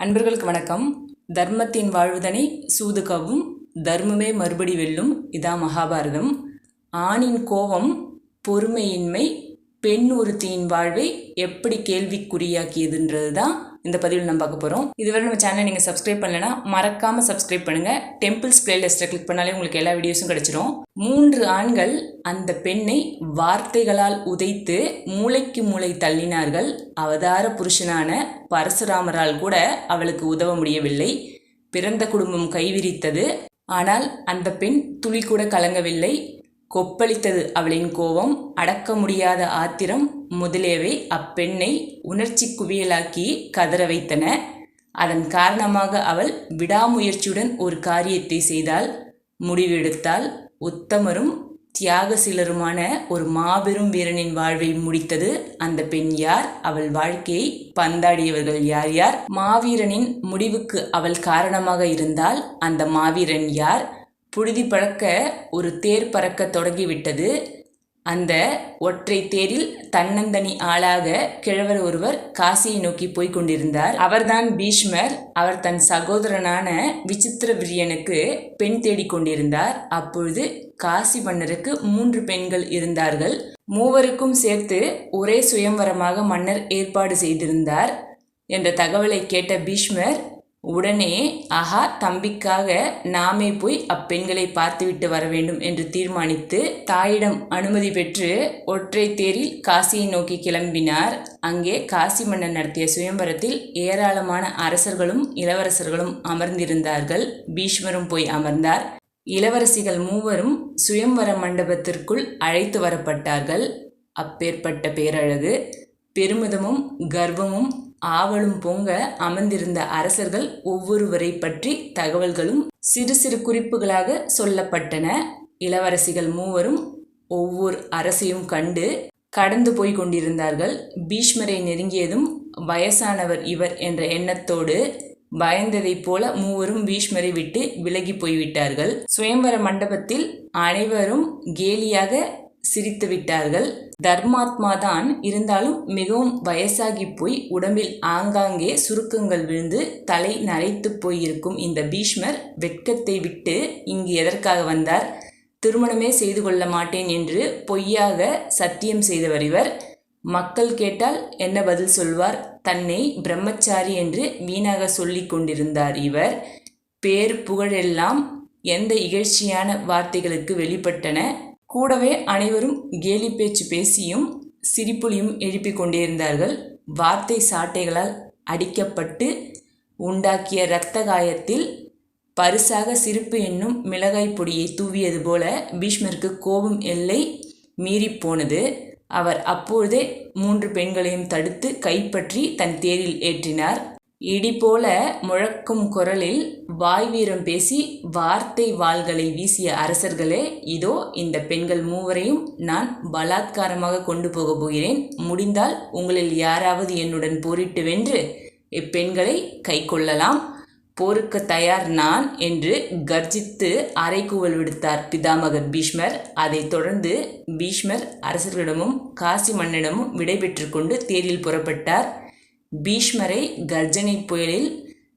அன்பர்களுக்கு வணக்கம். தர்மத்தின் வாழ்வுதனை சூது கவும் தர்மமே மறுபடி வெல்லும் இதான் மகாபாரதம். ஆணின் கோபம் பொறுமையின்மை பெண் ஒருத்தியின் வாழ்வை எப்படி கேள்விக்குறியாக்கியதுன்றது தான் இந்த பதிவில் நம்ம பார்க்க போகிறோம் இதுவரை நம்ம சேனலை நீங்கள் சப்ஸ்கிரைப் பண்ணலைன்னா மறக்காமல் சப்ஸ்கிரைப் பண்ணுங்கள் டெம்பிள்ஸ் பிளேலிஸ்ட்டை கிளிக் பண்ணாலே உங்களுக்கு எல்லா வீடியோஸும் கிடச்சிரும். மூன்று ஆண்கள் அந்த பெண்ணை வார்த்தைகளால் உதைத்து மூளைக்கு மூளை தள்ளினார்கள். அவதார புருஷனான பரசுராமரால் கூட அவளுக்கு உதவ முடியவில்லை. பிறந்த குடும்பம் கைவிரித்தது. ஆனால் அந்த பெண் துளி கூட கலங்கவில்லை. கொப்பளித்தது அவளின் கோபம் அடக்க முடியாத ஆத்திரம் முதலியவை அப்பெண்ணை உணர்ச்சி குவியலாக்கி கதற வைத்தன. அதன் காரணமாக அவள் விடாமுயற்சியுடன் ஒரு காரியத்தை செய்தால் முடிவெடுத்தால் உத்தமரும் தியாக சிலருமான ஒரு மாபெரும் வீரனின் வாழ்வை முடித்தது அந்த பெண் யார்? அவள் வாழ்க்கையை பந்தாடியவர்கள் யார் யார்? மாவீரனின் முடிவுக்கு அவள் காரணமாக இருந்தால் அந்த மாவீரன் யார்? புழுதி பறக்க ஒரு தேர் பறக்க தொடங்கிவிட்டது. அந்த ஒற்றை தேரில் தன்னந்தனி ஆளாக கிழவர் ஒருவர் காசியை நோக்கி போய்க் கொண்டிருந்தார். அவர்தான் பீஷ்மர் அவர் தன் சகோதரனான விசித்திர விரியனுக்கு பெண் தேடிக் கொண்டிருந்தார். அப்பொழுது காசி மன்னருக்கு மூன்று பெண்கள் இருந்தார்கள். மூவருக்கும் சேர்த்து ஒரே சுயம்வரமாக மன்னர் ஏற்பாடு செய்திருந்தார். என்ற தகவலை கேட்ட பீஷ்மர் உடனே ஆஹா தம்பிக்காக நாமே போய் அப்பெண்களை பார்த்துவிட்டு வர வேண்டும் என்று தீர்மானித்து தாயிடம் அனுமதி பெற்று ஒற்றை தேரில் காசியை நோக்கி கிளம்பினார். அங்கே காசி மன்னன் நடத்திய சுயம்பரத்தில் ஏராளமான அரசர்களும் இளவரசர்களும் அமர்ந்திருந்தார்கள். பீஷ்மரும் போய் அமர்ந்தார். இளவரசிகள் மூவரும் சுயம்பர மண்டபத்திற்குள் அழைத்து வரப்பட்டார்கள். அப்பேற்பட்ட பேரழகு பெருமிதமும் கர்வமும் ஆவலும் பொங்க அமர்ந்திருந்த அரசர்கள் ஒவ்வொருவரை பற்றி தகவல்களும் சிறு சிறு குறிப்புகளாக சொல்லப்பட்டன. இளவரசிகள் மூவரும் ஒவ்வொரு அரசையும் கண்டு கடந்து போய் கொண்டிருந்தார்கள். பீஷ்மரை நெருங்கியதும் வயசானவர் இவர் என்ற எண்ணத்தோடு பயந்ததைப் போல மூவரும் பீஷ்மரை விட்டு விலகி போய்விட்டார்கள். சுயம்பர மண்டபத்தில் அனைவரும் கேலியாக சிரித்து விட்டார்கள். தர்மாத்மா தான் இருந்தாலும் மிகவும் வயசாகி போய் உடம்பில் ஆங்காங்கே சுருக்கங்கள் விழுந்து தலை நரைத்து போயிருக்கும் இந்த பீஷ்மர் வெட்கத்தை விட்டு இங்கு எதற்காக வந்தார்? திருமணமே செய்து கொள்ள மாட்டேன் என்று பொய்யாக சத்தியம் செய்தவர் இவர். மக்கள் கேட்டால் என்ன பதில் சொல்வார்? தன்னை பிரம்மச்சாரி என்று வீணாக சொல்லி கொண்டிருந்தார் இவர். பேர் புகழெல்லாம் எந்த இகழ்ச்சியான வார்த்தைகளுக்கு வெளிப்பட்டன? கூடவே அனைவரும் கேலி பேச்சு பேசியும் சிரிப்புலியும் எழுப்பிக் கொண்டிருந்தார்கள். வார்த்தை சாட்டைகளால் அடிக்கப்பட்டு உண்டாக்கிய இரத்த காயத்தில் பரிசாக சிரிப்பு என்னும் மிளகாய் பொடியை தூவியது போல பீஷ்மருக்கு கோபம் எல்லை மீறிப்போனது அவர் அப்பொழுதே மூன்று பெண்களையும் தடுத்து கைப்பற்றி தன் தேரில் ஏற்றினார். இடி போல முழக்கும் குரலில் வாய் வீரம் பேசி வார்த்தை வாள்களை வீசிய அரசர்களே இதோ இந்த பெண்கள் மூவரையும் நான் பலாத்காரமாக கொண்டு போக போகிறேன். முடிந்தால் உங்களில் யாராவது என்னுடன் போரிட்டு வென்று இப்பெண்களை கை கொள்ளலாம் போருக்கு தயார் நான் என்று கர்ஜித்து அரைக்கூவல் விடுத்தார் பிதாமகர் பீஷ்மர். அதைத் தொடர்ந்து பீஷ்மர் அரசர்களிடமும் காசி மன்னனிடமும் விடைபெற்று கொண்டு தேரில் புறப்பட்டார். பீஷ்மரை கர்ஜனை புயலில்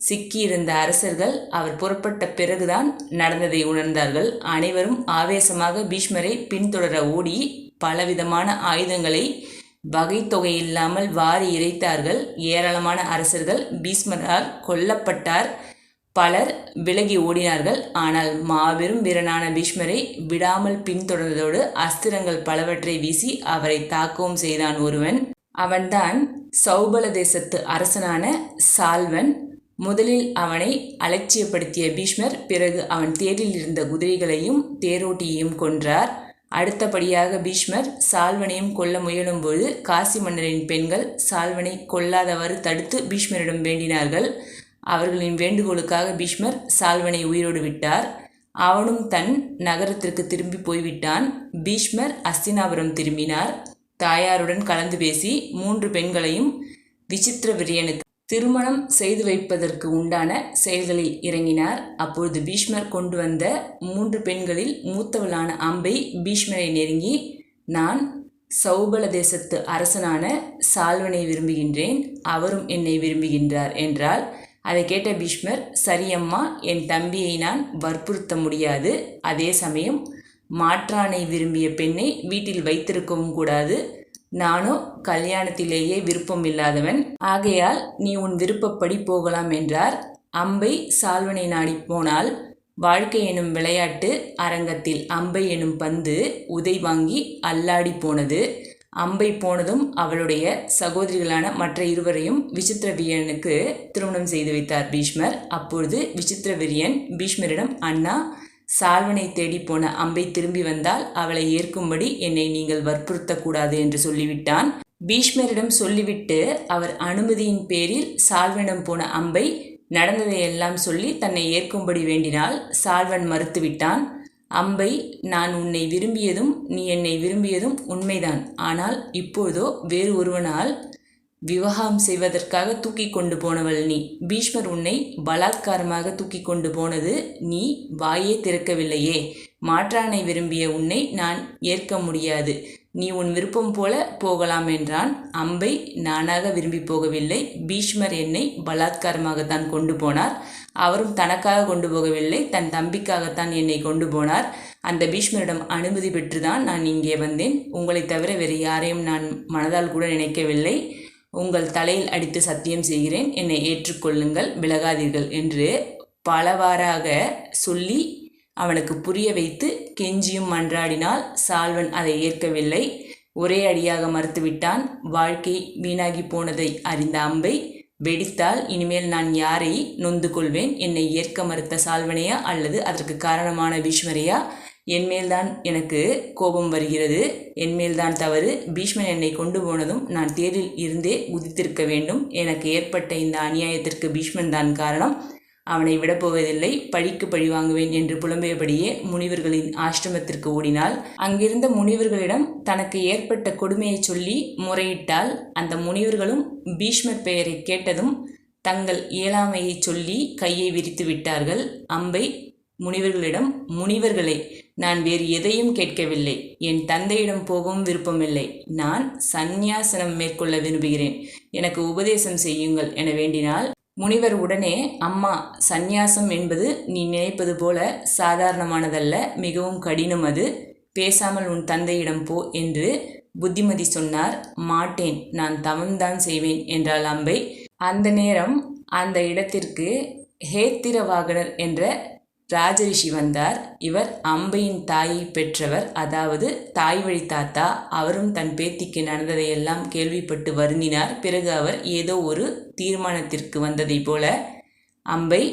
சிக்கியிருந்த அரசர்கள் அவர் புறப்பட்ட பிறகுதான் நடந்ததை உணர்ந்தார்கள். அனைவரும் ஆவேசமாக பீஷ்மரை பின்தொடர ஓடி பலவிதமான ஆயுதங்களை வகை தொகை இல்லாமல் வாரி இறைத்தார்கள். ஏராளமான அரசர்கள் பீஷ்மரால் கொல்லப்பட்டார். பலர் விலகி ஓடினார்கள். ஆனால் மாபெரும் வீரனான பீஷ்மரை விடாமல் பின்தொடர்ந்ததோடு அஸ்திரங்கள் பலவற்றை வீசி அவரை தாக்கவும் செய்தான் ஒருவன். அவன்தான் சௌபல தேசத்து அரசனான சால்வன். முதலில் அவனை அலட்சியப்படுத்திய பீஷ்மர் பிறகு அவன் தேரில் இருந்த குதிரைகளையும் தேரோட்டியையும் கொன்றார். அடுத்தபடியாக பீஷ்மர் சால்வனையும் கொல்ல முயலும்போது காசி மன்னரின் பெண்கள் சால்வனை கொல்லாதவாறு தடுத்து பீஷ்மரிடம் வேண்டினார்கள். அவர்களின் வேண்டுகோளுக்காக பீஷ்மர் சால்வனை உயிரோடு விட்டார். அவனும் தன் நகரத்திற்கு திரும்பி போய்விட்டான். பீஷ்மர் அஸ்தினாபுரம் திரும்பினார். தாயாருடன் கலந்து பேசி மூன்று பெண்களையும் விசித்திர விரியனுக்கு திருமணம் செய்து வைப்பதற்கு உண்டான செயல்களில் இறங்கினார். அப்பொழுது பீஷ்மர் கொண்டு வந்த மூன்று பெண்களில் மூத்தவளான அம்பை பீஷ்மரை நெருங்கி நான் சௌபல தேசத்து அரசனான சால்வனை விரும்புகின்றேன் அவரும் என்னை விரும்புகின்றார் என்றால் அதை கேட்ட பீஷ்மர் சரி அம்மா என் தம்பியை நான் வற்புறுத்த முடியாது. அதே சமயம் மாற்றானை விரும்பிய பெண்ணை வீட்டில் வைத்திருக்கவும் கூடாது. நானோ கல்யாணத்திலேயே விருப்பம் இல்லாதவன். ஆகையால் நீ உன் விருப்பப்படி போகலாம் என்றார். அம்பை சால்வனை நாடி போனால் வாழ்க்கை எனும் விளையாட்டு அரங்கத்தில் அம்பை எனும் பந்து உதை வாங்கி அல்லாடி போனது. அம்பை போனதும் அவளுடைய சகோதரிகளான மற்ற இருவரையும் விசித்திரவியனுக்கு திருமணம் செய்து வைத்தார் பீஷ்மர். அப்பொழுது விசித்திரவிரியன் பீஷ்மரிடம் அண்ணா சால்வனை தேடி போன அம்பை திரும்பி வந்தால் அவளை ஏற்கும்படி என்னை நீங்கள் வற்புறுத்தக்கூடாது என்று சொல்லிவிட்டான். பீஷ்மரிடம் சொல்லிவிட்டு அவர் அனுமதியின் பேரில் சால்வனிடம் போன அம்பை நடந்ததையெல்லாம் சொல்லி தன்னை ஏற்கும்படி வேண்டினால் சால்வன் மறுத்துவிட்டான். அம்பை நான் உன்னை விரும்பியதும் நீ என்னை விரும்பியதும் உண்மைதான். ஆனால் இப்போதோ வேறு ஒருவனால் விவாகம் செய்வதற்காக தூக்கி கொண்டு போனவள் நீ. பீஷ்மர் உன்னை பலாத்காரமாக தூக்கி கொண்டு போனது நீ வாயே திறக்கவில்லையே. மாற்றானை விரும்பிய உன்னை நான் ஏற்க முடியாது. நீ உன் விருப்பம் போல போகலாம் என்றான். அம்பை நானாக விரும்பி போகவில்லை. பீஷ்மர் என்னை பலாத்காரமாகத்தான் கொண்டு போனார். அவரும் தனக்காக கொண்டு போகவில்லை. தன் தம்பிக்காகத்தான் என்னை கொண்டு போனார். அந்த பீஷ்மரிடம் அனுமதி பெற்றுதான் நான் இங்கே வந்தேன். உங்களை தவிர வேறு யாரையும் நான் மனதால் கூட நினைக்கவில்லை. உங்கள் தலையில் அடித்து சத்தியம் செய்கிறேன். என்னை ஏற்றுக்கொள்ளுங்கள் விலகாதீர்கள் என்று பலவாறாக சொல்லி அவனுக்கு புரிய வைத்து கெஞ்சியும் மன்றாடினால் சால்வன் அதை ஏற்கவில்லை. ஒரே அடியாக மறுத்துவிட்டான். வாழ்க்கை வீணாகி போனதை அறிந்த அம்பை வெடித்தால் இனிமேல் நான் யாரை நொந்து கொள்வேன்? என்னை ஏற்க மறுத்த சால்வனையா? அல்லது அதற்கு காரணமான பீஷ்மரையா? என்மேல்தான் எனக்கு கோபம் வருகிறது. என்மேல்தான் தவறு. பீஷ்மன் என்னை கொண்டு போனதும் நான் தேரில் இருந்தே உதித்திருக்க வேண்டும். எனக்கு ஏற்பட்ட இந்த அநியாயத்திற்கு பீஷ்மன் தான் காரணம். அவனை விடப்போவதில்லை பழிக்கு பழி வாங்குவேன் என்று புலம்பியபடியே முனிவர்களின் ஆசிரமத்திற்கு ஓடினாள். அங்கிருந்த முனிவர்களிடம் தனக்கு ஏற்பட்ட கொடுமையை சொல்லி முறையிட்டால் அந்த முனிவர்களும் பீஷ்மர் பெயரை கேட்டதும் தங்கள் இயலாமையை சொல்லி கையை விரித்து விட்டார்கள். அம்பை முனிவர்களிடம் முனிவர்களே நான் வேறு எதையும் கேட்கவில்லை. என் தந்தையிடம் போகவும் விருப்பமில்லை. நான் சந்நியாசனம் மேற்கொள்ள விரும்புகிறேன். எனக்கு உபதேசம் செய்யுங்கள் என வேண்டினால் முனிவர் உடனே அம்மா சந்நியாசம் என்பது நீ நினைப்பது போல சாதாரணமானதல்ல மிகவும் கடினம் அது. பேசாமல் உன் தந்தையிடம் போ என்று புத்திமதி சொன்னார். மாட்டேன் நான் தவம்தான் செய்வேன் என்றாள் அம்பை. அந்த நேரம் அந்த இடத்திற்கு ஹேத்திரவாகனர் என்ற ராஜரிஷி வந்தார். இவர் அம்பையின் தாயை பெற்றவர். அதாவது தாய் வழி தாத்தா. அவரும் தன் பேத்திக்கு நடந்ததையெல்லாம் கேள்விப்பட்டு வருந்தினார். பிறகு அவர் ஏதோ ஒரு தீர்மானத்திற்கு வந்ததைப் போல அம்பை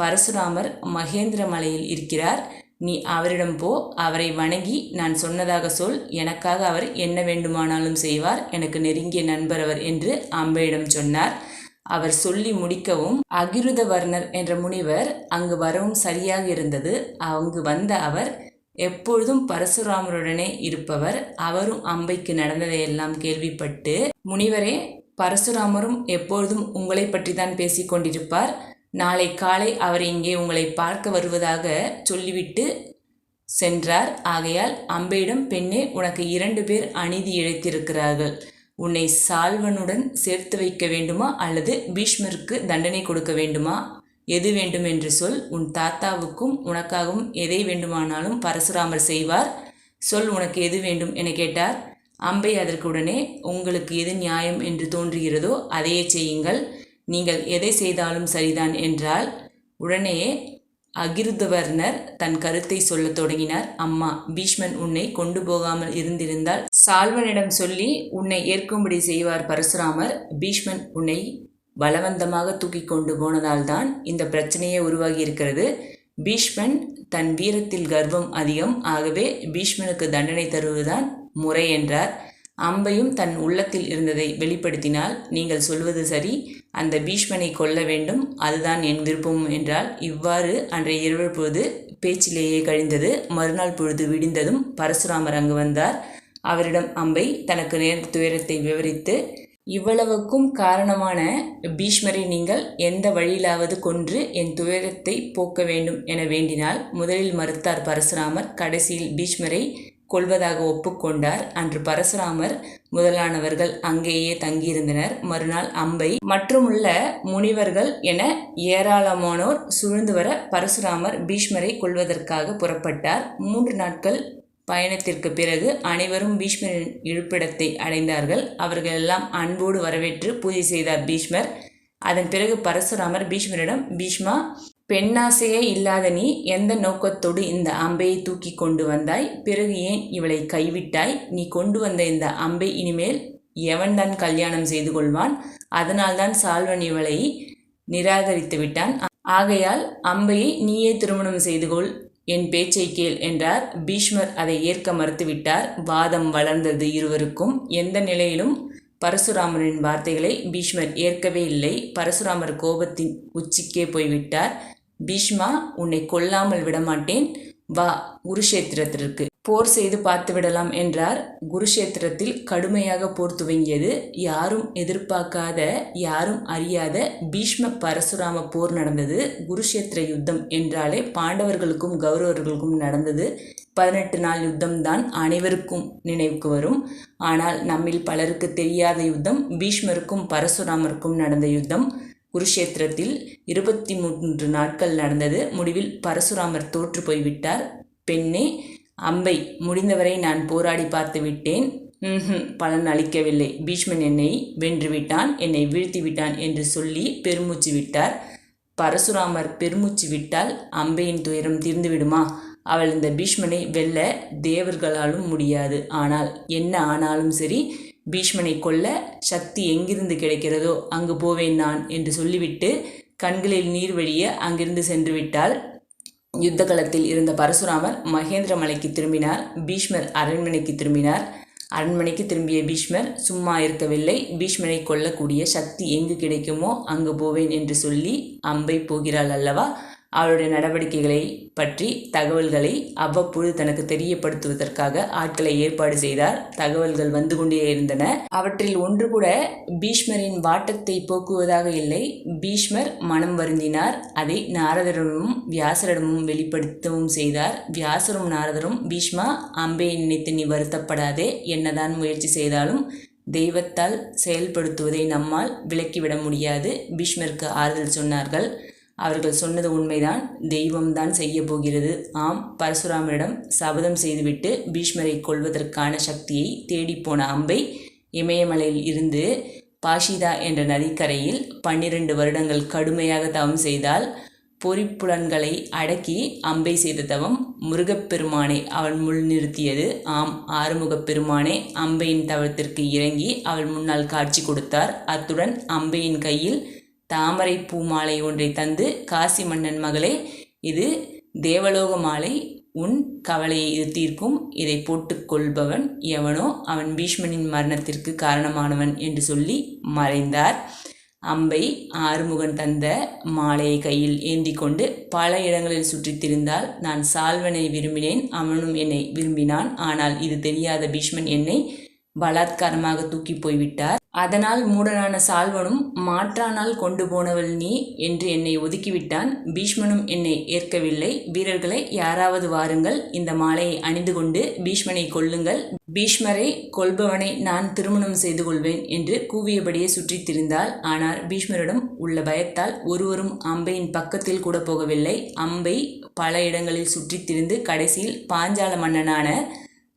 பரசுராமர் மகேந்திர மலையில் இருக்கிறார். நீ அவரிடம் போ. அவரை வணங்கி நான் சொன்னதாக சொல். எனக்காக அவர் என்ன வேண்டுமானாலும் செய்வார். எனக்கு நெருங்கிய நண்பர் அவர் என்று அம்பையிடம் சொன்னார். அவர் சொல்லி முடிக்கவும் அகிருதவர்ணர் என்ற முனிவர் அங்கு வரவும் சரியாக இருந்தது. அங்கு வந்த அவர் எப்பொழுதும் பரசுராமருடனே இருப்பவர். அவரும் அம்பைக்கு நடந்ததையெல்லாம் கேள்விப்பட்டு முனிவரே பரசுராமரும் எப்பொழுதும் உங்களை பற்றி தான் பேசிக்கொண்டிருப்பார் நாளை காலை அவர் இங்கே உங்களை பார்க்க வருவதாக சொல்லிவிட்டு சென்றார். ஆகையால் அம்பையிடம் பெண்ணே உனக்கு இரண்டு பேர் அநீதி இழைத்திருக்கிறார்கள். உன்னை சால்வனுடன் சேர்த்து வைக்க வேண்டுமா அல்லது பீஷ்மருக்கு தண்டனை கொடுக்க வேண்டுமா? எது வேண்டும் என்று சொல். உன் தாத்தாவுக்கும் உனக்காகவும் எதை வேண்டுமானாலும் பரசுராமர் செய்வார். சொல் உனக்கு எது வேண்டும் என கேட்டார். அம்பை அதற்கு உடனே உங்களுக்கு எது நியாயம் என்று தோன்றுகிறதோ அதையே செய்யுங்கள். நீங்கள் எதை செய்தாலும் சரிதான் என்றால் உடனே அகிருதவர்ணர் தன் கருத்தை சொல்லத் தொடங்கினார். அம்மா பீஷ்மன் உன்னை கொண்டு போகாமல் இருந்திருந்தால் சால்வனிடம் சொல்லி உன்னை ஏற்கும்படி செய்வார் பரசுராமர். பீஷ்மன் உன்னை பலவந்தமாக தூக்கி கொண்டு போனதால்தான் இந்த பிரச்சனையே உருவாகி இருக்கிறது பீஷ்மன் தன் வீரத்தில் கர்வம் அதிகம். ஆகவே பீஷ்மனுக்கு தண்டனை தருவதுதான் முறை என்றார். அம்பையும் தன் உள்ளத்தில் இருந்ததை வெளிப்படுத்தினால் நீங்கள் சொல்வது சரி. அந்த பீஷ்மனை கொல்ல வேண்டும். அதுதான் என் விருப்பம் என்றால் இவ்வாறு அன்றைய இரவு பொழுது பேச்சிலேயே கழிந்தது. மறுநாள் பொழுது விடிந்ததும் பரசுராமர் அங்கு வந்தார். அவரிடம் அம்பை தனக்கு நேர்ந்த துயரத்தை விவரித்து இவ்வளவுக்கும் காரணமான பீஷ்மரை நீங்கள் எந்த வழியிலாவது கொன்று என் துயரத்தை போக்க வேண்டும் என வேண்டினால் முதலில் மறுத்தார் பரசுராமர். கடைசியில் பீஷ்மரை கொள்வதாக ஒப்புக்கொண்டார். அன்று பரசுராமர் முதலானவர்கள் அங்கேயே தங்கியிருந்தனர். மறுநாள் அம்பை மற்றுமுள்ள முனிவர்கள் என ஏராளமானோர் சுழ்ந்து வர பரசுராமர் பீஷ்மரை கொள்வதற்காக புறப்பட்டார். மூன்று நாட்கள் பயணத்திற்கு பிறகு அனைவரும் பீஷ்மரின் இருப்பிடத்தை அடைந்தார்கள். அவர்கள் எல்லாம் அன்போடு வரவேற்று பூஜை செய்தார் பீஷ்மர். அதன் பிறகு பரசுராமர் பீஷ்மரிடம் பீஷ்மா பெண்ணாசையே இல்லாத நீ எந்த நோக்கத்தோடு இந்த அம்பையை தூக்கி கொண்டு வந்தாய்? பிறகு ஏன் இவளை கைவிட்டாய்? நீ கொண்டு வந்த இந்த அம்பை இனிமேல் எவன்தான் கல்யாணம் செய்து கொள்வான்? அதனால்தான் சால்வன் இவளை நிராகரித்து விட்டான். ஆகையால் அம்பையை நீயே திருமணம் செய்து கொள். என் பேச்சை கேள் என்றார். பீஷ்மர் அதை ஏற்க மறுத்துவிட்டார். வாதம் வளர்ந்தது இருவருக்கும். எந்த நிலையிலும் பரசுராமரின் வார்த்தைகளை பீஷ்மர் ஏற்கவே இல்லை. பரசுராமர் கோபத்தின் உச்சிக்கே போய்விட்டார். பீஷ்மா உன்னை கொல்லாமல் விடமாட்டேன். வா குருஷேத்திரத்திற்கு போர் செய்து பார்த்து விடலாம் என்றார். குருஷேத்திரத்தில் கடுமையாக போர் துவங்கியது. யாரும் எதிர்பார்க்காத யாரும் அறியாத பீஷ்ம பரசுராம போர் நடந்தது. குருஷேத்திர யுத்தம் என்றாலே பாண்டவர்களுக்கும் கௌரவர்களுக்கும் நடந்தது. பதினெட்டு நாள் யுத்தம்தான் அனைவருக்கும் நினைவுக்கு வரும். ஆனால் நம்மில் பலருக்கு தெரியாத யுத்தம் பீஷ்மருக்கும் பரசுராமருக்கும் நடந்த யுத்தம். குருஷேத்திரத்தில் இருபத்தி மூன்று நாட்கள் நடந்தது. முடிவில் பரசுராமர் தோற்று போய்விட்டார். பெண்ணே அம்பை முடிந்தவரை நான் போராடி பார்த்து விட்டேன். பலன் அளிக்கவில்லை. பீஷ்மன் என்னை வென்று விட்டான் என்னை வீழ்த்தி விட்டான் என்று சொல்லி பெருமூச்சு விட்டார். பரசுராமர் பெருமூச்சு விட்டால் அம்பையின் துயரம் தீர்ந்து விடுமா அவள் இந்த பீஷ்மனை வெல்ல தேவர்களாலும் முடியாது. ஆனால் என்ன ஆனாலும் சரி பீஷ்மனை கொல்ல சக்தி எங்கிருந்து கிடைக்கிறதோ அங்கு போவேன் நான் என்று சொல்லிவிட்டு கண்களில் நீர் வழிய அங்கிருந்து சென்று விட்டால் யுத்த களத்தில் இருந்த பரசுராமர் மகேந்திர மலைக்கு திரும்பினார் பீஷ்மர் அரண்மனைக்கு திரும்பினார். அரண்மனைக்கு திரும்பிய பீஷ்மர் சும்மா இருக்கவில்லை பீஷ்மரை கொல்லக்கூடிய சக்தி எங்கு கிடைக்குமோ அங்கு போவேன் என்று சொல்லி அம்பை போகிறாள் அல்லவா? அவளுடைய நடவடிக்கைகளை பற்றி தகவல்களை அவ்வப்பொழுது தனக்கு தெரியப்படுத்துவதற்காக ஆட்களை ஏற்பாடு செய்தார். தகவல்கள் வந்து கொண்டே இருந்தன. அவற்றில் ஒன்று கூட பீஷ்மரின் வாட்டத்தை போக்குவதாக இல்லை. பீஷ்மர் மனம் வருந்தினார். அதை நாரதரிடமும் வியாசரிடமும் வெளிப்படுத்தவும் செய்தார். வியாசரும் நாரதரும் பீஷ்மா அம்பே நினைத்து நீ வருத்தப்படாதே. என்னதான் முயற்சி செய்தாலும் தெய்வத்தால் செயல்படுத்துவதை நம்மால் விலக்கிவிட முடியாது. பீஷ்மருக்கு ஆறுதல் சொன்னார்கள். அவர்கள் சொன்னது உண்மைதான். தெய்வம்தான் செய்ய போகிறது. ஆம் பரசுராமரிடம் சபதம் செய்துவிட்டு பீஷ்மரை கொள்வதற்கான சக்தியை தேடிப்போன அம்பை இமயமலையில் இருந்து பாஷிதா என்ற நதிக்கரையில் பன்னிரண்டு வருடங்கள் கடுமையாக தவம் செய்தால் பொறிப்புலன்களை அடக்கி அம்பை செய்த தவம் முருகப்பெருமானை அவள் முள் நிறுத்தியது. ஆம் ஆறுமுகப் பெருமானே அம்பையின் தவத்திற்கு இறங்கி அவள் முன்னால் காட்சி கொடுத்தார். அத்துடன் அம்பையின் கையில் தாமரை பூ மாலை ஒன்றை தந்து காசி மன்னன் மகளே இது தேவலோக மாலை. உன் கவலையை இது தீர்க்கும். இதை போட்டுக்கொள்பவன் எவனோ அவன் பீஷ்மனின் மரணத்திற்கு காரணமானவன் என்று சொல்லி மறைந்தார். அம்பை ஆறுமுகன் தந்த மாலையை கையில் ஏந்தி கொண்டு பல இடங்களில் சுற்றித் திரிந்தால் நான் சால்வனை விரும்பினேன் அவனும் என்னை விரும்பினான். ஆனால் இது தெரியாத பீஷ்மன் என்னை பலாத்காரமாக தூக்கி போய்விட்டார். அதனால் மூடனான சால்வனும் மாற்றானால் கொண்டு போனவள் நீ என்று என்னை ஒதுக்கிவிட்டான். பீஷ்மனும் என்னை ஏற்கவில்லை. வீரர்களை யாராவது வாருங்கள். இந்த மாலையை அணிந்து கொண்டு பீஷ்மனை கொல்லுங்கள். பீஷ்மரை கொல்பவனை நான் திருமணம் செய்து கொள்வேன் என்று கூவியபடியே சுற்றித் திரிந்தாள். ஆனால் பீஷ்மரிடம் உள்ள பயத்தால் ஒருவரும் அம்பையின் பக்கத்தில் கூட போகவில்லை. அம்பை பல இடங்களில் சுற்றித் திரிந்து கடைசியில் பாஞ்சால மன்னனான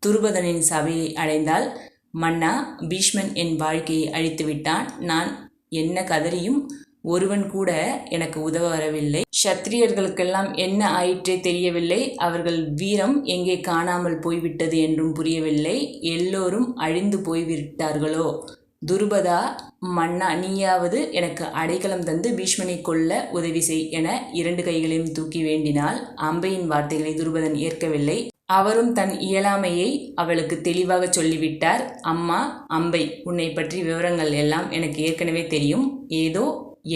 துருபதனின் சபையை அடைந்தால் மன்னா பீஷ்மன் என் வாழ்க்கையை அழித்து விட்டான் நான் என்ன கதறியும் ஒருவன் கூட எனக்கு உதவ வரவில்லை. சத்திரியர்களுக்கெல்லாம் என்ன ஆயிற்றே தெரியவில்லை. அவர்கள் வீரம் எங்கே காணாமல் போய்விட்டது என்றும் புரியவில்லை. எல்லோரும் அழிந்து போய்விட்டார்களோ? துருபதா மன்னா நீயாவது எனக்கு அடைக்கலம் தந்து பீஷ்மனை கொல்ல உதவி செய் என இரண்டு கைகளையும் தூக்கி வேண்டினால் அம்பையின் வார்த்தைகளை துருபதன் ஏற்கவில்லை. அவரும் தன் இயலாமையை அவளுக்கு தெளிவாக சொல்லிவிட்டார். அம்மா அம்பை உன்னை பற்றி விவரங்கள் எல்லாம் எனக்கு ஏற்கனவே தெரியும். ஏதோ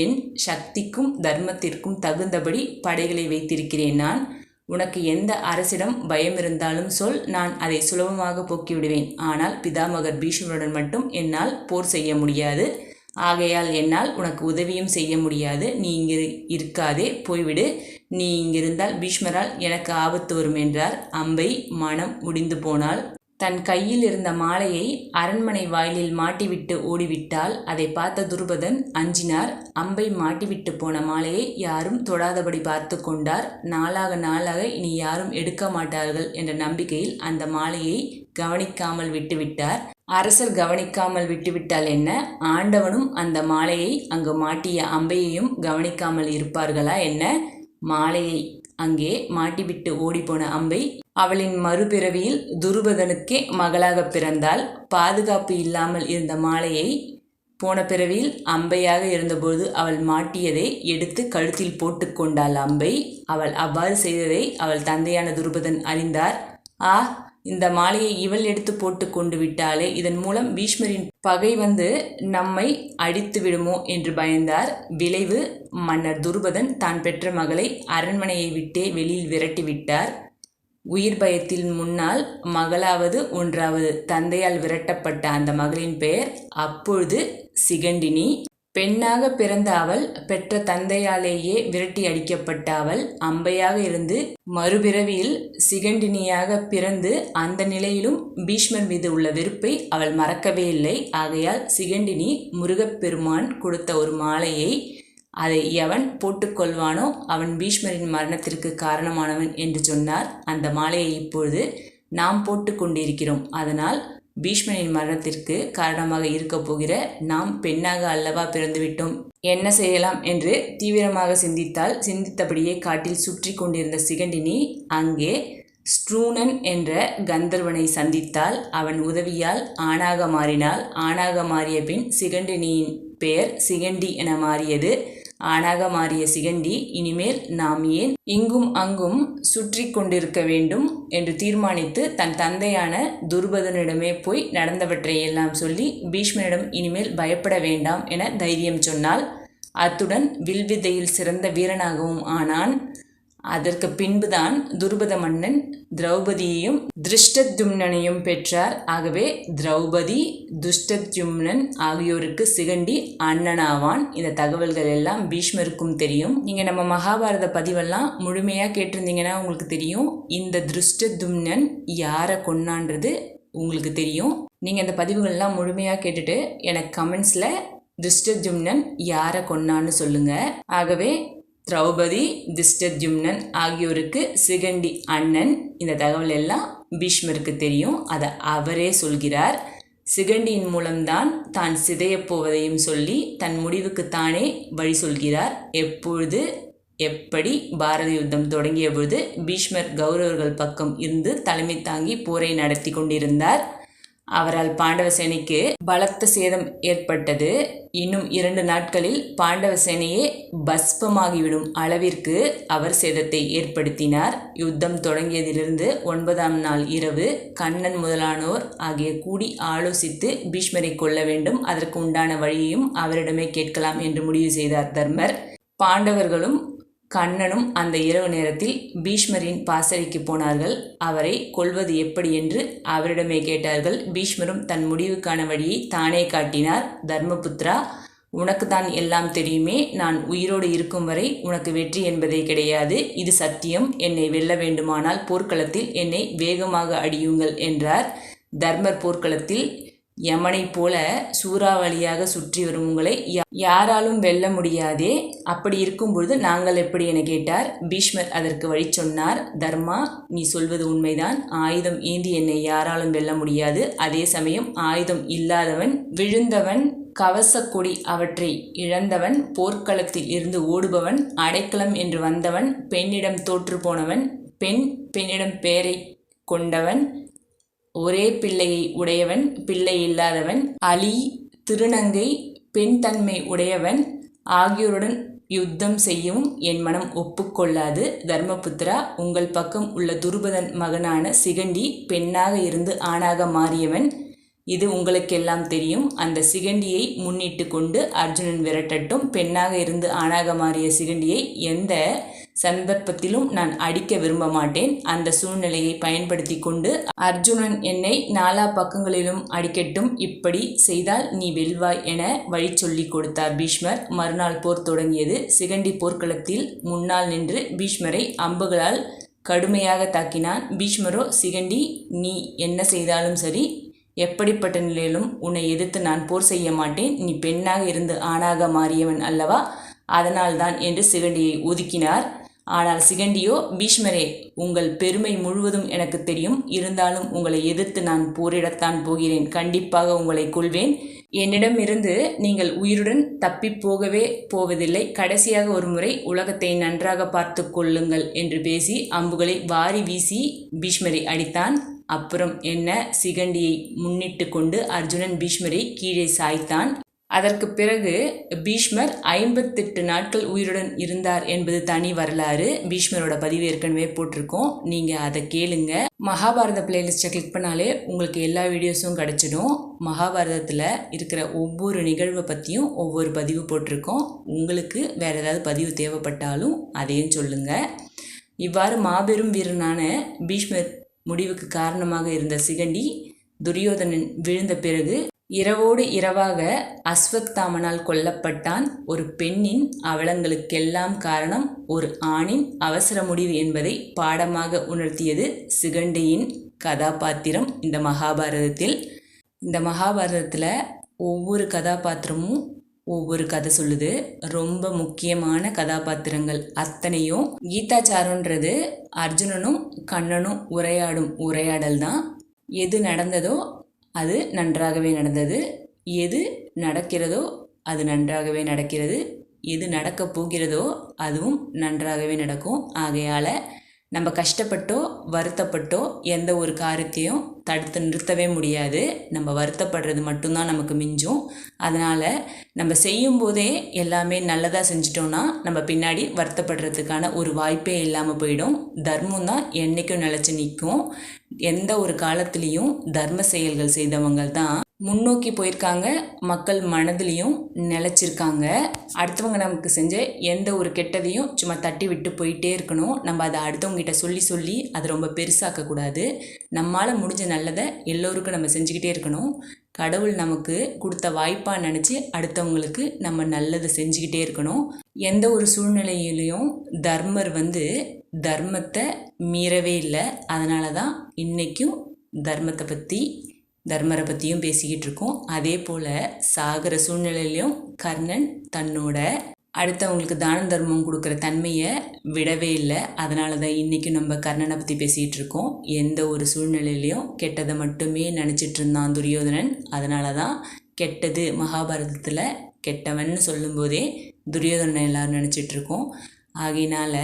என் சக்திக்கும் தர்மத்திற்கும் தகுந்தபடி படைகளை வைத்திருக்கிறேன் நான். உனக்கு எந்த அரசிடம் பயம் இருந்தாலும் சொல். நான் அதை சுலபமாக போக்கிவிடுவேன். ஆனால் பிதாமகர் பீஷ்மருடன் மட்டும் என்னால் போர் செய்ய முடியாது. ஆகையால் என்னால் உனக்கு உதவியும் செய்ய முடியாது. நீ இங்கு இருக்காதே. போய்விடு. நீ இங்கிருந்தால் பீஷ்மரால் எனக்கு ஆபத்து வரும் என்றார் அம்பை மனம் முடிந்து போனால் தன் கையில் இருந்த மாலையை அரண்மனை வாயிலில் மாட்டிவிட்டு ஓடிவிட்டால் அதை பார்த்த துருபதன் அஞ்சினார். அம்பை மாட்டிவிட்டு போன மாலையை யாரும் தொடாதபடி பார்த்து கொண்டார். நாளாக நாளாக இனி யாரும் எடுக்க மாட்டார்கள் என்ற நம்பிக்கையில் அந்த மாலையை கவனிக்காமல் விட்டுவிட்டார். அரசர் கவனிக்காமல் விட்டுவிட்டால் என்ன? ஆண்டவனும் அந்த மாலையை அங்கு மாட்டிய அம்பையையும் கவனிக்காமல் இருப்பார்களா என்ன? மாலையை அங்கே மாட்டிவிட்டு ஓடிப்போன அம்பை அவளின் மறுபிறவியில் துருபதனுக்கே மகளாக பிறந்தால் பாதுகாப்பு இல்லாமல் இருந்த மாலையை போன பிறவியில் அம்பையாக இருந்தபோது அவள் மாட்டியதை எடுத்து கழுத்தில் போட்டுக்கொண்டாள் அம்பை. அவள் அவ்வாறு செய்ததை அவள் தந்தையான துருபதன் அறிந்தார். ஆ இந்த மாலையை இவள் எடுத்து போட்டு கொண்டு விட்டாலே இதன் மூலம் பீஷ்மரின் பகை வந்து நம்மை அடித்து விடுமோ என்று பயந்தார். விளைவு மன்னர் துருபதன் தான் பெற்ற மகளை அரண்மனையை விட்டே வெளியில் விரட்டி விட்டார். உயிர் பயத்தில் முன்னால் மகளாவது ஒன்றாவது தந்தையால் விரட்டப்பட்ட அந்த மகளின் பெயர் அப்பொழுது சிகண்டினி. பெண்ணாக பிறந்த அவள் பெற்ற தந்தையாலேயே விரட்டி அடிக்கப்பட்ட அவள் அம்பையாக இருந்து மறுபிறவியில் சிகண்டினியாக பிறந்து அந்த நிலையிலும் பீஷ்மர் மீது உள்ள வெறுப்பை அவள் மறக்கவே இல்லை. ஆகையால் சிகண்டினி முருகப்பெருமான் கொடுத்த ஒரு மாலையை அதை எவன் போட்டுக்கொள்வானோ அவன் பீஷ்மரின் மரணத்திற்கு காரணமானவன் என்று சொன்னார். அந்த மாலையை இப்பொழுது நாம் போட்டு கொண்டிருக்கிறோம். அதனால் பீஷ்மனின் மரணத்திற்கு காரணமாக இருக்கப் போகிற நாம் பெண்ணாக அல்லவா பிறந்துவிட்டோம். என்ன செய்யலாம் என்று தீவிரமாக சிந்தித்தால் சிந்தித்தபடியே காட்டில் சுற்றி கொண்டிருந்த சிகண்டினி அங்கே ஸ்ட்ரூனன் என்ற கந்தர்வனை சந்தித்தால் அவன் உதவியால் ஆணாக மாறினாள். ஆணாக மாறிய பின் சிகண்டினியின் பெயர் சிகண்டி என மாறியது. ஆணாக மாறிய சிகண்டி இனிமேல் நாம் ஏன் இங்கும் அங்கும் சுற்றி கொண்டிருக்க வேண்டும் என்று தீர்மானித்து தன் தந்தையான துருபதனிடமே போய் நடந்தவற்றை எல்லாம் சொல்லி பீஷ்மனிடம் இனிமேல் பயப்பட வேண்டாம் என தைரியம் சொன்னாள். அத்துடன் வில்வித்தையில் சிறந்த வீரனாகவும் ஆனான். அதற்கு பின்புதான் துருபத மன்னன் திரௌபதியையும் திருஷ்டத்யும்னனையும் பெற்றார். ஆகவே திரௌபதி துஷ்டத்யும்னன் ஆகியோருக்கு சிகண்டி அண்ணனாவான். இந்த தகவல்கள் எல்லாம் பீஷ்மருக்கும் தெரியும். நீங்கள் நம்ம மகாபாரத பதிவெல்லாம் முழுமையாக கேட்டிருந்தீங்கன்னா உங்களுக்கு தெரியும். இந்த திருஷ்டத்யும்னன் யாரை கொன்னான்றது உங்களுக்கு தெரியும். நீங்கள் இந்த பதிவுகள்லாம் முழுமையாக கேட்டுட்டு எனக்கு கமெண்ட்ஸில் திருஷ்டஜும்னன் யாரை கொன்னான்னு சொல்லுங்கள் ஆகவே திரௌபதி திஷ்டத்யும்னன் ஆகியோருக்கு சிகண்டி அண்ணன். இந்த தகவல் எல்லாம் பீஷ்மருக்கு தெரியும். அதை அவரே சொல்கிறார். சிகண்டியின் மூலம்தான் தான் சிதையப் போவதையும் சொல்லி தன் முடிவுக்கு தானே வழி சொல்கிறார். எப்பொழுது எப்படி பாரத யுத்தம் தொடங்கிய பொழுது பீஷ்மர் கௌரவர்கள் பக்கம் இருந்து தலைமை தாங்கி போரை நடத்தி கொண்டிருந்தார். அவரால் பாண்டவ சேனைக்கு பலத்த சேதம் ஏற்பட்டது. இன்னும் இரண்டு நாட்களில் பாண்டவ சேனையே பஸ்பமாகிவிடும் அளவிற்கு அவர் சேதத்தை ஏற்படுத்தினார். யுத்தம் தொடங்கியதிலிருந்து ஒன்பதாம் நாள் இரவு கண்ணன் முதலானோர் ஆகிய கூடி ஆலோசித்து பீஷ்மரை கொள்ள வேண்டும். அதற்கு உண்டான வழியையும் அவரிடமே கேட்கலாம் என்று முடிவு செய்தார் தர்மர். பாண்டவர்களும் கண்ணனும் அந்த இரவு நேரத்தில் பீஷ்மரின் பாசறைக்கு போனார்கள். அவரை கொல்வது எப்படி என்று அவரிடமே கேட்டார்கள். பீஷ்மரும் தன் முடிவுக்கான வழியை தானே காட்டினார். தர்மபுத்ரா உனக்கு தான் எல்லாம் தெரியுமே. நான் உயிரோடு இருக்கும் வரை உனக்கு வெற்றி என்பதே கிடையாது. இது சத்தியம். என்னை வெல்ல வேண்டுமானால் போர்க்களத்தில் என்னை வேகமாக அடியுங்கள் என்றார். தர்மர் போர்க்களத்தில் யமனைப் போல சூறாவளியாக சுற்றி வரும் உங்களை யாராலும் வெல்ல முடியாதே. அப்படி இருக்கும்பொழுது நாங்கள் எப்படி என கேட்டார். பீஷ்மர் அதற்கு வழி சொன்னார். தர்மா நீ சொல்வது உண்மைதான். ஆயுதம் ஏந்தி என்னை யாராலும் வெல்ல முடியாது. அதே சமயம் ஆயுதம் இல்லாதவன் விழுந்தவன் கவசக்கொடி அவற்றை இழந்தவன் போர்க்களத்தில் இருந்து ஓடுபவன் அடைக்கலம் என்று வந்தவன் பெண்ணிடம் தோற்று போனவன் பெண் பெண்ணிடம் பெயரை கொண்டவன் ஒரே பிள்ளையை உடையவன் பிள்ளை இல்லாதவன். அலி திருநங்கை பெண் தன்மை உடையவன். ஆகியோருடன் யுத்தம் செய்யவும் என் மனம் ஒப்புக்கொள்ளாது. தர்மபுத்திரா உங்கள் பக்கம் உள்ள துருபதன் மகனான சிகண்டி பெண்ணாக இருந்து ஆணாக மாறியவன். இது உங்களுக்கெல்லாம் தெரியும். அந்த சிகண்டியை முன்னிட்டு கொண்டு அர்ஜுனன் விரட்டட்டும். பெண்ணாக இருந்து ஆணாக மாறிய சிகண்டியை எந்த சந்தர்ப்பத்திலும் நான் அடிக்க விரும்ப மாட்டேன். அந்த சூழ்நிலையை பயன்படுத்தி கொண்டு அர்ஜுனன் என்னை நாலா பக்கங்களிலும் அடிக்கட்டும். இப்படி செய்தால் நீ வெல்வாய் என வழி சொல்லி கொடுத்தார் பீஷ்மர். மறுநாள் போர் தொடங்கியது. சிகண்டி போர்க்களத்தில் முன்னால் நின்று பீஷ்மரை அம்புகளால் கடுமையாக தாக்கினான். பீஷ்மரோ சிகண்டி நீ என்ன செய்தாலும் சரி. எப்படிப்பட்ட நிலையிலும் உன்னை எதிர்த்து நான் போர் செய்ய மாட்டேன். நீ பெண்ணாக இருந்து ஆணாக மாறியவன் அல்லவா? அதனால்தான் என்று சிகண்டியை ஒதுக்கினார். ஆனால் சிகண்டியோ பீஷ்மரே உங்கள் பெருமை முழுவதும் எனக்கு தெரியும். இருந்தாலும் உங்களை எதிர்த்து நான் போரிடத்தான் போகிறேன். கண்டிப்பாக உங்களை கொள்வேன் என்னிடமிருந்து நீங்கள் உயிருடன் தப்பி போகவே போவதில்லை. கடைசியாக ஒரு முறை உலகத்தை நன்றாக பார்த்து கொள்ளுங்கள் என்று பேசி அம்புகளை வாரி வீசி பீஷ்மரை அடித்தான். அப்புறம் என்ன? சிகண்டியை முன்னிட்டு கொண்டு அர்ஜுனன் பீஷ்மரை கீழே சாய்த்தான். அதற்கு பிறகு பீஷ்மர் ஐம்பத்தெட்டு நாட்கள் உயிருடன் இருந்தார் என்பது தனி வரலாறு. பீஷ்மரோட பதிவு ஏற்கனவே போட்டிருக்கோம். நீங்கள் அதை கேளுங்க. மகாபாரத பிளேலிஸ்ட்டை கிளிக் பண்ணாலே உங்களுக்கு எல்லா வீடியோஸும் கிடச்சிடும். மகாபாரதத்தில் இருக்கிற ஒவ்வொரு நிகழ்வை பற்றியும் ஒவ்வொரு பதிவு போட்டிருக்கோம். உங்களுக்கு வேறு ஏதாவது பதிவு தேவைப்பட்டாலும் அதையும் சொல்லுங்கள் இவ்வாறு மாபெரும் வீரனான பீஷ்மர் முடிவுக்கு காரணமாக இருந்த சிகண்டி துரியோதனன் விழுந்த பிறகு இரவோடு இரவாக அஸ்வத்தாமனால் கொல்லப்பட்டான் ஒரு பெண்ணின் அவலங்களுக்கெல்லாம் காரணம் ஒரு ஆணின் அவசர முடிவு என்பதை பாடமாக உணர்த்தியது சிகண்டியின் கதாபாத்திரம் இந்த மகாபாரதத்தில். இந்த மகாபாரதத்தில் ஒவ்வொரு கதாபாத்திரமும் ஒவ்வொரு கதை சொல்லுது. ரொம்ப முக்கியமான கதாபாத்திரங்கள் அத்தனையும் கீதாச்சாரன்றது அர்ஜுனனும் கண்ணனும் உரையாடும் உரையாடல் தான் எது நடந்ததோ அது நன்றாகவே நடந்தது. எது நடக்கிறதோ அது நன்றாகவே நடக்கிறது. எது நடக்கப் போகிறதோ அதுவும் நன்றாகவே நடக்கும். ஆகையால் நம்ம கஷ்டப்பட்டோ வருத்தப்பட்டோ எந்த ஒரு காரியத்தையும் தடுத்து நிறுத்தவே முடியாது. நம்ம வருத்தப்படுறது மட்டும்தான் நமக்கு மிஞ்சும். அதனால் நம்ம செய்யும்போதே எல்லாமே நல்லதாக செஞ்சிட்டோன்னா நம்ம பின்னாடி வருத்தப்படுறதுக்கான ஒரு வாய்ப்பே இல்லாமல் போயிடும். தர்மம் தான் என்றைக்கும் நிலச்சி நிற்கும். எந்த ஒரு காலத்துலேயும் தர்ம செயல்கள் செய்தவங்க தான் முன்னோக்கி போயிருக்காங்க. மக்கள் மனதிலையும் நிலச்சிருக்காங்க. அடுத்தவங்க நமக்கு செஞ்ச எந்த ஒரு கெட்டதையும் சும்மா தட்டி விட்டு போயிட்டே இருக்கணும். நம்ம அதை அடுத்தவங்ககிட்ட சொல்லி சொல்லி அதை ரொம்ப பெருசாக்கக்கூடாது நம்மளால் முடிஞ்ச நல்லதை எல்லோருக்கும் நம்ம செஞ்சுக்கிட்டே இருக்கணும். கடவுள் நமக்கு கொடுத்த வாய்ப்பாக நினச்சி அடுத்தவங்களுக்கு நம்ம நல்லதை செஞ்சுக்கிட்டே இருக்கணும். எந்த ஒரு சூழ்நிலையிலையும் தர்மர் வந்து தர்மத்தை மீறவே இல்லை. அதனால தான் இன்றைக்கும் தர்மத்தை பற்றி தர்மரை பற்றியும் பேசிக்கிட்டு இருக்கோம் அதே போல் சாகிற சூழ்நிலையிலையும் கர்ணன் தன்னோட அடுத்தவங்களுக்கு தான தர்மம் கொடுக்குற தன்மையை விடவே இல்லை. அதனால தான் இன்றைக்கும் நம்ம கர்ணனை பற்றி பேசிகிட்டு இருக்கோம் எந்த ஒரு சூழ்நிலையிலையும் கெட்டதை மட்டுமே நினச்சிட்டு இருந்தான் துரியோதனன். அதனால தான் கெட்டது மகாபாரதத்தில் கெட்டவன் சொல்லும்போதே துரியோதனன் எல்லாரும் நினச்சிட்ருக்கோம் ஆகையினால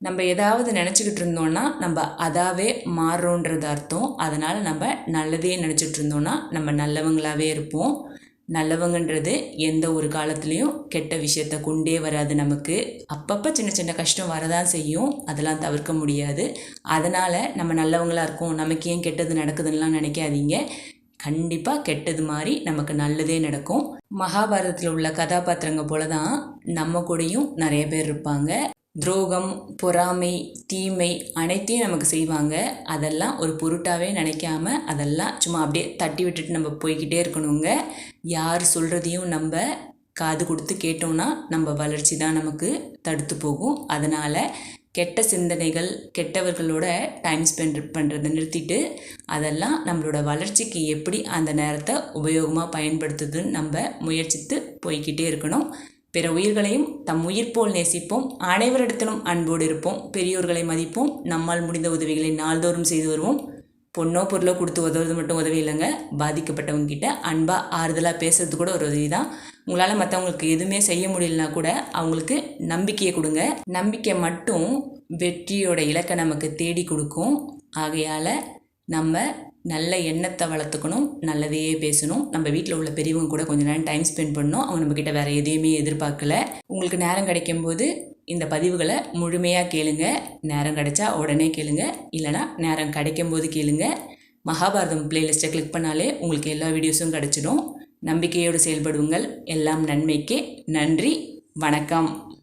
நம்ம ஏதாவது நினச்சிக்கிட்டு இருந்தோன்னா நம்ம அதாவே மாறுறோன்றது அர்த்தம். அதனால் நம்ம நல்லதே நினச்சிட்டு இருந்தோன்னா நம்ம நல்லவங்களாகவே இருப்போம். நல்லவங்கன்றது எந்த ஒரு காலத்துலேயும் கெட்ட விஷயத்த கொண்டே வராது நமக்கு. அப்பப்போ சின்ன சின்ன கஷ்டம் வரதான் செய்யும். அதெல்லாம் தவிர்க்க முடியாது. அதனால் நம்ம நல்லவங்களாக இருக்கோம். நமக்கு ஏன் கெட்டது நடக்குதுன்னெலாம் நினைக்காதீங்க. கண்டிப்பாக கெட்டது மாதிரி நமக்கு நல்லதே நடக்கும். மகாபாரதத்தில் உள்ள கதாபாத்திரங்க போல தான் நம்ம கூடயும் நிறைய பேர் இருப்பாங்க. துரோகம் பொறாமை தீமை அனைத்தையும் நமக்கு செய்வாங்க. அதெல்லாம் ஒரு பொருட்டாகவே நினைக்காம அதெல்லாம் சும்மா அப்படியே தட்டி விட்டுட்டு நம்ம போய்கிட்டே இருக்கணுங்க. யார் சொல்கிறதையும் நம்ம காது கொடுத்து கேட்டோம்னா நம்ம வளர்ச்சி தான் நமக்கு தடுத்து போகும். அதனால் கெட்ட சிந்தனைகள் கெட்டவர்களோட டைம் ஸ்பெண்ட் பண்ணுறதை நிறுத்திட்டு அதெல்லாம் நம்மளோட வளர்ச்சிக்கு எப்படி அந்த நேரத்தை உபயோகமாக பயன்படுத்துதுன்னு நம்ம முயற்சித்து போய்கிட்டே இருக்கணும். பிற உயிர்களையும் தம் உயிர் போல் நேசிப்போம். அனைவரிடத்திலும் அன்போடு இருப்போம். பெரியோர்களை மதிப்போம். நம்மால் முடிந்த உதவிகளை நாள்தோறும் செய்து வருவோம். பொண்ணோ பொருளோ கொடுத்து உதவுறது மட்டும் உதவி இல்லைங்க. பாதிக்கப்பட்டவங்க கிட்ட அன்பாக ஆறுதலாக பேசுறது கூட ஒரு உதவி தான் உங்களால் மற்றவங்களுக்கு எதுவுமே செய்ய முடியலனா கூட அவங்களுக்கு நம்பிக்கையை கொடுங்க. நம்பிக்கை மட்டும் வெற்றியோட இலக்கை நமக்கு தேடி கொடுக்கும். ஆகையால் நம்ம நல்ல எண்ணத்தை வளர்த்துக்கணும் நல்லதையே பேசணும். நம்ம வீட்டில் உள்ள பெரியவங்க கூட கொஞ்ச நேரம் டைம் ஸ்பெண்ட் பண்ணணும். அவங்க நம்மக்கிட்ட வேறு எதையுமே எதிர்பார்க்கல. உங்களுக்கு நேரம் கிடைக்கும்போது இந்த பதிவுகளை முழுமையாக கேளுங்க. நேரம் கிடைச்சா உடனே கேளுங்க. இல்லைனா நேரம் கிடைக்கும் போது கேளுங்க. மகாபாரதம் பிளேலிஸ்ட்டை கிளிக் பண்ணாலே உங்களுக்கு எல்லா வீடியோஸும் கிடச்சிடும். நம்பிக்கையோடு செயல்படுங்கள். எல்லாம் நன்மைக்கே நன்றி. வணக்கம்.